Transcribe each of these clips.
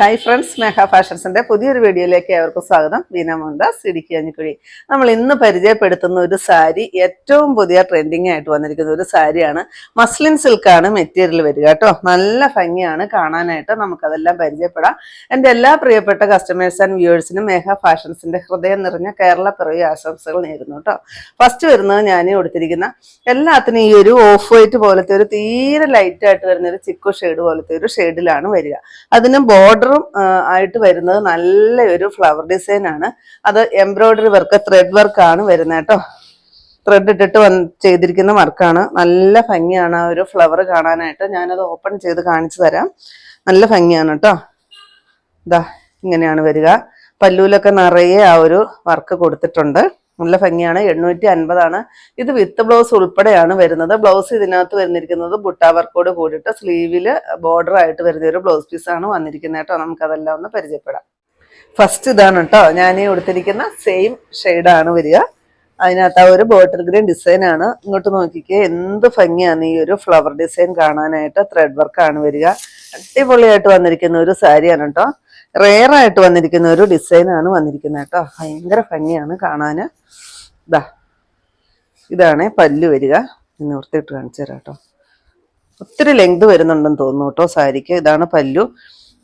Hi friends സ്നേഹ ഫാഷൻസിന്റെ പുതിയൊരു വീഡിയോയിലേക്ക് ഏവർക്കും സ്വാഗതം. ബീന മോഹൻദാസ് ഇടുക്കി അഞ്ഞിക്കുഴി നമ്മൾ ഇന്ന് പരിചയപ്പെടുത്തുന്ന ഒരു സാരി ഏറ്റവും പുതിയ ട്രെൻഡിങ് ആയിട്ട് വന്നിരിക്കുന്ന ഒരു സാരിയാണ് മസ്ലിൻ സിൽക്കാണ് മെറ്റീരിയൽ വരിക കേട്ടോ. നല്ല ഭംഗിയാണ് കാണാനായിട്ട് നമുക്കതെല്ലാം പരിചയപ്പെടാം. എന്റെ എല്ലാ പ്രിയപ്പെട്ട കസ്റ്റമേഴ്സ് ആൻഡ് വ്യൂവേഴ്സിനും മേഘ ഫാഷൻസിന്റെ ഹൃദയം നിറഞ്ഞ കേരള പിറവി ആശംസകൾ നേരുന്നു കേട്ടോ. ഫസ്റ്റ് വരുന്നത് ഞാൻ കൊടുത്തിരിക്കുന്ന എല്ലാത്തിനും ഈ ഒരു ഓഫ് വൈറ്റ് പോലത്തെ ഒരു തീരെ ലൈറ്റ് ആയിട്ട് വരുന്ന ഒരു ചിക്കു ഷെയ്ഡ് പോലത്തെ ഒരു ഷെയ്ഡിലാണ് വരിക. അതിന് ബോർഡറും ആയിട്ട് വരുന്നത് നല്ലൊരു ഫ്ലവർ ഡിസൈൻ ആണ്. അത് എംബ്രോയിഡറി വർക്ക് ത്രെഡ് വർക്കാണ് വരുന്നത് കേട്ടോ. ത്രെഡ് ഇട്ടിട്ട് വന്ന് ചെയ്തിരിക്കുന്ന വർക്കാണ് നല്ല ഭംഗിയാണ് ആ ഒരു ഫ്ലവർ കാണാനായിട്ട്. ഞാനത് ഓപ്പൺ ചെയ്ത് കാണിച്ചു തരാം. നല്ല ഭംഗിയാണ് കേട്ടോ. ഇതാ ഇങ്ങനെയാണ് വരിക. പല്ലൂലൊക്കെ നിറയെ ആ ഒരു വർക്ക് കൊടുത്തിട്ടുണ്ട്. നല്ല ഭംഗിയാണ്. എണ്ണൂറ്റി അൻപതാണ് ഇത് വിത്ത് ബ്ലൗസ് ഉൾപ്പെടെയാണ് വരുന്നത്. ബ്ലൗസ് ഇതിനകത്ത് വരുന്നിരിക്കുന്നത് ബുട്ട വർക്കോട് കൂടിയിട്ട് സ്ലീവിൽ ബോർഡർ ആയിട്ട് വരുന്ന ഒരു ബ്ലൗസ് പീസാണ് വന്നിരിക്കുന്നത് കേട്ടോ. നമുക്കതെല്ലാം ഒന്ന് പരിചയപ്പെടാം. ഫസ്റ്റ് ഇതാണ് കേട്ടോ. ഞാൻ ഈ കൊടുത്തിരിക്കുന്ന സെയിം ഷെയ്ഡാണ് വരിക. അതിനകത്ത് ആ ഒരു ബോട്ടിൽ ഗ്രീൻ ഡിസൈൻ ആണ്. ഇങ്ങോട്ട് നോക്കിക്കേ എന്ത് ഭംഗിയാണ് ഈ ഒരു ഫ്ലവർ ഡിസൈൻ കാണാനായിട്ട് ത്രെഡ് വർക്കാണ് വരിക. അടിപൊളിയായിട്ട് വന്നിരിക്കുന്ന ഒരു സാരിയാണ് കേട്ടോ. റെയർ ആയിട്ട് വന്നിരിക്കുന്ന ഒരു ഡിസൈനാണ് വന്നിരിക്കുന്നത് കേട്ടോ. ഭയങ്കര ഭംഗിയാണ് കാണാന്. ഇതാ ഇതാണ് പല്ല് വരിക. നിവർത്തിയിട്ട് കാണിച്ചു തരാം കേട്ടോ. ഒത്തിരി ലെങ്ത് വരുന്നുണ്ടെന്ന് തോന്നുന്നു കേട്ടോ സാരിക്ക്. ഇതാണ് പല്ലു.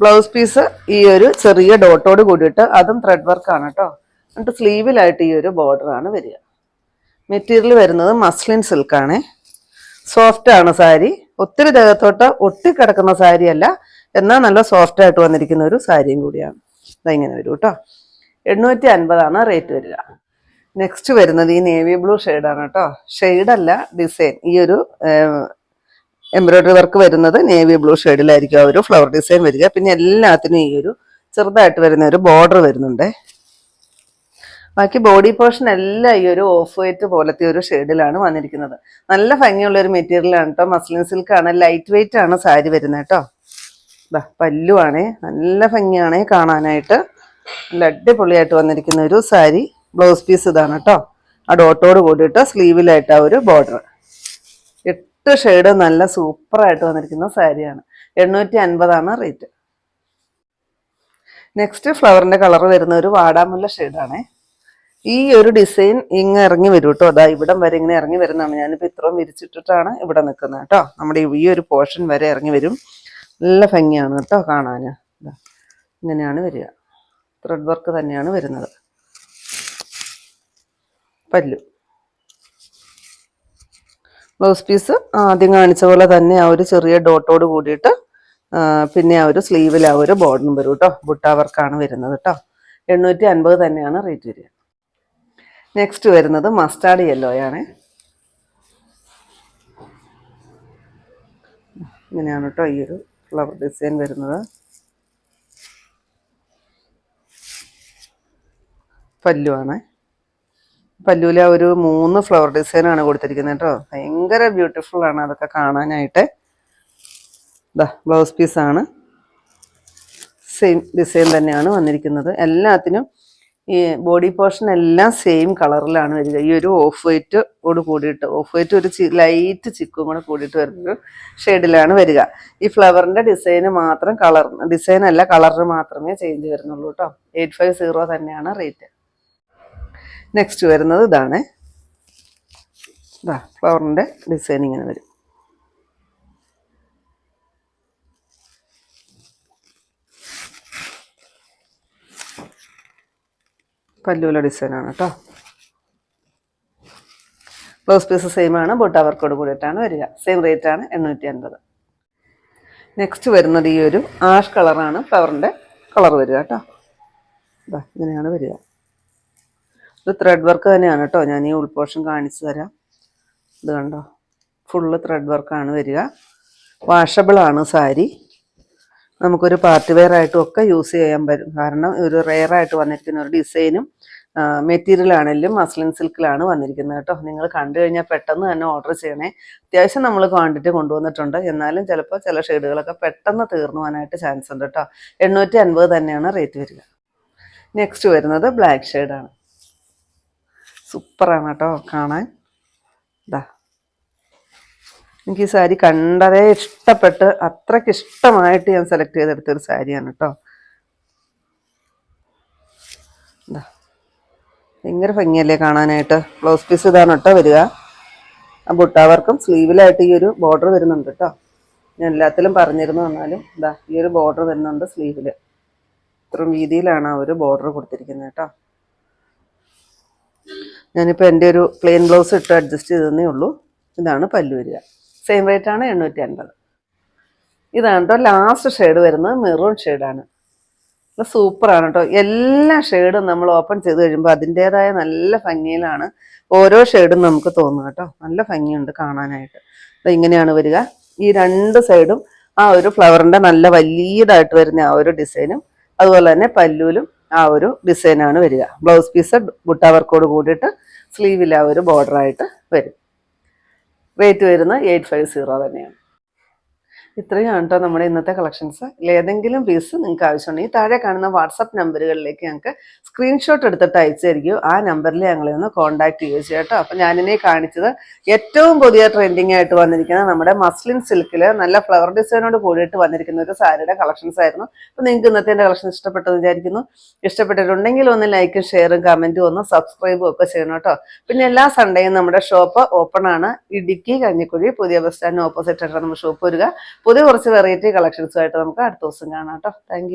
ബ്ലൗസ് പീസ് ഈ ഒരു ചെറിയ ഡോട്ടോട് കൂടിയിട്ട് അതും ത്രെഡ് വർക്കാണ് കേട്ടോ. എന്നിട്ട് സ്ലീവിലായിട്ട് ഈ ഒരു ബോർഡർ ആണ് വരിക. മെറ്റീരിയൽ വരുന്നത് മസ്ലിൻ സിൽക്കാണേ സോഫ്റ്റ് ആണ് സാരി. ഒത്തിരി ദേഹത്തോട്ട് ഒട്ടിക്കിടക്കുന്ന സാരി അല്ല എന്നാൽ നല്ല സോഫ്റ്റ് ആയിട്ട് വന്നിരിക്കുന്ന ഒരു സാരിയും കൂടിയാണ്. ഇങ്ങനെ വരും കേട്ടോ. എണ്ണൂറ്റി അൻപതാണ് റേറ്റ് വരിക. നെക്സ്റ്റ് വരുന്നത് ഈ നേവി ബ്ലൂ ഷെയ്ഡാണ് കേട്ടോ. ഷെയ്ഡല്ല ഡിസൈൻ ഈ ഒരു എംബ്രോയ്ഡറി വർക്ക് വരുന്നത് നേവി ബ്ലൂ ഷെയ്ഡിലായിരിക്കും ആ ഒരു ഫ്ലവർ ഡിസൈൻ വരിക. പിന്നെ എല്ലാത്തിനും ഈ ഒരു ചെറുതായിട്ട് വരുന്ന ഒരു ബോർഡർ വരുന്നുണ്ട്. ബാക്കി ബോഡി പോർഷൻ എല്ലാം ഈ ഒരു ഓഫ് വൈറ്റ് പോലത്തെ ഒരു ഷെയ്ഡിലാണ് വന്നിരിക്കുന്നത്. നല്ല ഭംഗിയുള്ള ഒരു മെറ്റീരിയലാണ് കേട്ടോ. മസ്ലിൻ സിൽക്ക് ആണ് ലൈറ്റ് വെയിറ്റ് ആണ് സാരി വരുന്നത് കേട്ടോ. ദാ പല്ലുവാണേ. നല്ല ഭംഗിയാണേ കാണാനായിട്ട്. നല്ല അടിപൊളിയായിട്ട് വന്നിരിക്കുന്ന ഒരു സാരി. ബ്ലൗസ് പീസ് ഇതാണ് കേട്ടോ ആ ഡോട്ടോട് കൂടിയിട്ട് സ്ലീവിലായിട്ട് ആ ഒരു ബോർഡർ. എട്ട് ഷെയ്ഡ് നല്ല സൂപ്പറായിട്ട് വന്നിരിക്കുന്ന സാരിയാണ്. എണ്ണൂറ്റി അൻപതാണ് റേറ്റ്. നെക്സ്റ്റ് ഫ്ലവറിന്റെ കളർ വരുന്ന ഒരു വാടാമുല്ല ഷെയ്ഡാണേ. ഈ ഒരു ഡിസൈൻ ഇങ്ങ് ഇറങ്ങി വരും കേട്ടോ അതാ ഇവിടം വരെ ഇങ്ങനെ ഇറങ്ങി വരുന്നതാണ്. ഞാനിപ്പോൾ ഇത്രയും വിരിച്ചിട്ടിട്ടാണ് ഇവിടെ നിൽക്കുന്നത് കേട്ടോ നമ്മുടെ ഈ ഒരു പോർഷൻ വരെ ഇറങ്ങി വരും. നല്ല ഭംഗിയാണ് കേട്ടോ കാണാൻ ഇങ്ങനെയാണ് വരിക. ത്രെഡ് വർക്ക് തന്നെയാണ് വരുന്നത്. പല്ലു. ബ്ലൗസ് പീസ് ആദ്യം കാണിച്ച പോലെ തന്നെ ആ ഒരു ചെറിയ ഡോട്ടോട് കൂടിയിട്ട് പിന്നെ ആ ഒരു സ്ലീവിൽ ആ ഒരു ബോർഡറും വരും കേട്ടോ ബുട്ട വർക്കാണ് വരുന്നത് കേട്ടോ. എണ്ണൂറ്റി അൻപത് തന്നെയാണ് റേറ്റ് വരിക. നെക്സ്റ്റ് വരുന്നത് മസ്റ്റാർഡ് യെല്ലോയാണ് ഇങ്ങനെയാണ് കേട്ടോ ഈ ഒരു ഫ്ലവർ ഡിസൈൻ വരുന്നത്. പല്ലുവാണ്. പല്ലുവിലെ ഒരു മൂന്ന് ഫ്ലവർ ഡിസൈനാണ് കൊടുത്തിരിക്കുന്നത് കേട്ടോ. ഭയങ്കര ബ്യൂട്ടിഫുൾ ആണ് അതൊക്കെ കാണാനായിട്ട്. ഇതാ ബ്ലൗസ് പീസാണ് സെയിം ഡിസൈൻ തന്നെയാണ് വന്നിരിക്കുന്നത്. എല്ലാത്തിനും ഈ ബോഡി പോർഷൻ എല്ലാം സെയിം കളറിലാണ് വരിക. ഈ ഒരു ഓഫ് വൈറ്റ് ഓട് കൂടിയിട്ട് ഓഫ് വൈറ്റ് ഒരു ലൈറ്റ് ചിക്കും കൂടെ കൂടിയിട്ട് വരുന്നൊരു ഷെയ്ഡിലാണ് വരിക. ഈ ഫ്ലവറിന്റെ ഡിസൈന് മാത്രം കളർ ഡിസൈൻ അല്ല കളറിന് മാത്രമേ ചേഞ്ച് വരുന്നുള്ളൂ കേട്ടോ എയ്റ്റ് ഫൈവ് സീറോ തന്നെയാണ് റേറ്റ് നെക്സ്റ്റ് വരുന്നത് ഇതാണ്. ഇതാ ഫ്ലവറിന്റെ ഡിസൈൻ ഇങ്ങനെ വരും. പല്ലുവിലെ ഡിസൈനാണ് കേട്ടോ ബ്ലൗസ് പീസ് സെയിം ആണ്. ബോട്ട വർക്കോട് കൂടിയിട്ടാണ് വരിക. സെയിം റേറ്റ് ആണ് എണ്ണൂറ്റി അൻപത് നെക്സ്റ്റ് വരുന്നത് ഈ ഒരു ആഷ് കളറാണ് ഫ്ലവറിന്റെ കളർ വരിക കേട്ടോ ഇതാ ഇങ്ങനെയാണ് വരിക. ഇത് ത്രെഡ് വർക്ക് തന്നെയാണ് കേട്ടോ ഞാൻ ഈ ഉൾപോഷൻ കാണിച്ചു തരാം. ഇത് കണ്ടോ? ഫുള്ള് ത്രെഡ് വർക്കാണ് വരിക. വാഷബിളാണ് സാരി. നമുക്കൊരു പാർട്ടി വെയർ ആയിട്ടും ഒക്കെ യൂസ് ചെയ്യാൻ പറ്റും. കാരണം ഒരു റെയർ ആയിട്ട് വന്നിരിക്കുന്ന ഒരു ഡിസൈനും മെറ്റീരിയൽ ആണെങ്കിലും മസ്ലിൻ സിൽക്കിലാണ് വന്നിരിക്കുന്നത് കേട്ടോ. നിങ്ങൾ കണ്ടു കഴിഞ്ഞാൽ പെട്ടെന്ന് തന്നെ ഓർഡർ ചെയ്യണേ. അത്യാവശ്യം നമ്മൾ ക്വാണ്ടിറ്റി കൊണ്ടുവന്നിട്ടുണ്ട്. എന്നാലും ചിലപ്പോൾ ചില ഷെയ്ഡുകളൊക്കെ പെട്ടെന്ന് തീർന്നു പോകാനായിട്ട് ചാൻസ് ഉണ്ട് കേട്ടോ. എണ്ണൂറ്റി അൻപത് തന്നെയാണ് റേറ്റ് വരിക. നെക്സ്റ്റ് വരുന്നത് ബ്ലാക്ക് ഷെയ്ഡാണ് സൂപ്പറാണ് കേട്ടോ കാണാൻ. ഇതാ എനിക്ക് ഈ സാരി കണ്ടതേ ഇഷ്ടപ്പെട്ട് അത്രയ്ക്ക് ഇഷ്ടമായിട്ട് ഞാൻ സെലക്ട് ചെയ്തെടുത്തൊരു സാരിയാണ് കേട്ടോ ഭയങ്കര ഭംഗിയല്ലേ കാണാനായിട്ട്? ബ്ലൗസ് പീസ് ഇതാണ് കേട്ടോ വരിക. ആ ബുട്ടാവർക്കും സ്ലീവിലായിട്ട് ഈ ഒരു ബോർഡർ വരുന്നുണ്ട് കേട്ടോ ഞാൻ എല്ലാത്തിലും പറഞ്ഞിരുന്നു എന്നാലും ഇതാ ഈ ഒരു ബോർഡർ വരുന്നുണ്ട് സ്ലീവിൽ ഇത്രയും വീതിയിലാണ് ആ ഒരു ബോർഡർ കൊടുത്തിരിക്കുന്നത് കേട്ടോ ഞാനിപ്പോൾ എന്റെ ഒരു പ്ലെയിൻ ബ്ലൗസ് ഇട്ട് അഡ്ജസ്റ്റ് ചെയ്തതേ ഉള്ളൂ. ഇതാണ് പല്ലു വരിക. സെയിം റേറ്റ് ആണ് എണ്ണൂറ്റി അൻപത് ഇതാണ് കേട്ടോ ലാസ്റ്റ് ഷെയ്ഡ് വരുന്നത് മെറൂൺ ഷെയ്ഡാണ് ഇത് സൂപ്പറാണ് കേട്ടോ എല്ലാ ഷെയ്ഡും നമ്മൾ ഓപ്പൺ ചെയ്ത് കഴിയുമ്പോൾ അതിന്റെതായ നല്ല ഭംഗിയിലാണ് ഓരോ ഷെയ്ഡും നമുക്ക് തോന്നുക കേട്ടോ നല്ല ഭംഗിയുണ്ട് കാണാനായിട്ട്. ദാ ഇങ്ങനെയാണ് വരിക. ഈ രണ്ട് സൈഡും ആ ഒരു ഫ്ലവറിന്റെ നല്ല വലിയതായിട്ട് വരുന്ന ആ ഒരു ഡിസൈനും അതുപോലെ തന്നെ പല്ലൂലും ആ ഒരു ഡിസൈനാണ് വരിക. ബ്ലൗസ് പീസ് ബുട്ടാവർക്കോട് കൂടിയിട്ട് സ്ലീവിൽ ആ ഒരു border-ആയിട്ട് വരും. റേറ്റ് വരുന്നത് എയ്റ്റ് ഫൈവ് സീറോ തന്നെയാണ്. ഇത്രയാണ് കേട്ടോ നമ്മുടെ ഇന്നത്തെ കളക്ഷൻസ് ഏതെങ്കിലും പീസ് നിങ്ങൾക്ക് ആവശ്യമുണ്ടെങ്കിൽ താഴെ കാണുന്ന വാട്സപ്പ് നമ്പറുകളിലേക്ക് ഞങ്ങൾക്ക് സ്ക്രീൻഷോട്ട് എടുത്തിട്ട് അയച്ചായിരിക്കും ആ നമ്പറിൽ ഞങ്ങളെ ഒന്ന് കോൺടാക്ട് ചെയ്യുക ചെയ്യാം കേട്ടോ അപ്പം ഞാനിനെ കാണിച്ചത് ഏറ്റവും പുതിയ ട്രെൻഡിങ് ആയിട്ട് വന്നിരിക്കുന്ന നമ്മുടെ മസ്ലിൻ സിൽക്കിൽ നല്ല ഫ്ലവർ ഡിസൈനോട് കൂടിയിട്ട് വന്നിരിക്കുന്ന ഒരു സാരിയുടെ കളക്ഷൻസ് ആയിരുന്നു. അപ്പം നിങ്ങൾക്ക് ഇന്നത്തെ എന്റെ കളക്ഷൻ ഇഷ്ടപ്പെട്ടെന്ന് വിചാരിക്കുന്നു. ഇഷ്ടപ്പെട്ടിട്ടുണ്ടെങ്കിൽ ഒന്ന് ലൈക്കും ഷെയറും കമന്റും ഒന്ന് സബ്സ്ക്രൈബും ഒക്കെ ചെയ്യണം കേട്ടോ പിന്നെ എല്ലാ സൺഡേയും നമ്മുടെ ഷോപ്പ് ഓപ്പൺ ആണ്. ഇടുക്കി കഞ്ഞിക്കുഴി പുതിയ ബസ് സ്റ്റാൻഡിന് ഓപ്പോസിറ്റ് ആയിട്ടാണ് നമ്മുടെ ഷോപ്പ് വരിക. പുതിയ കുറച്ച് വെറൈറ്റി കളക്ഷൻസുമായിട്ട് നമുക്ക് അടുത്ത ദിവസം കാണാം കേട്ടോ. താങ്ക്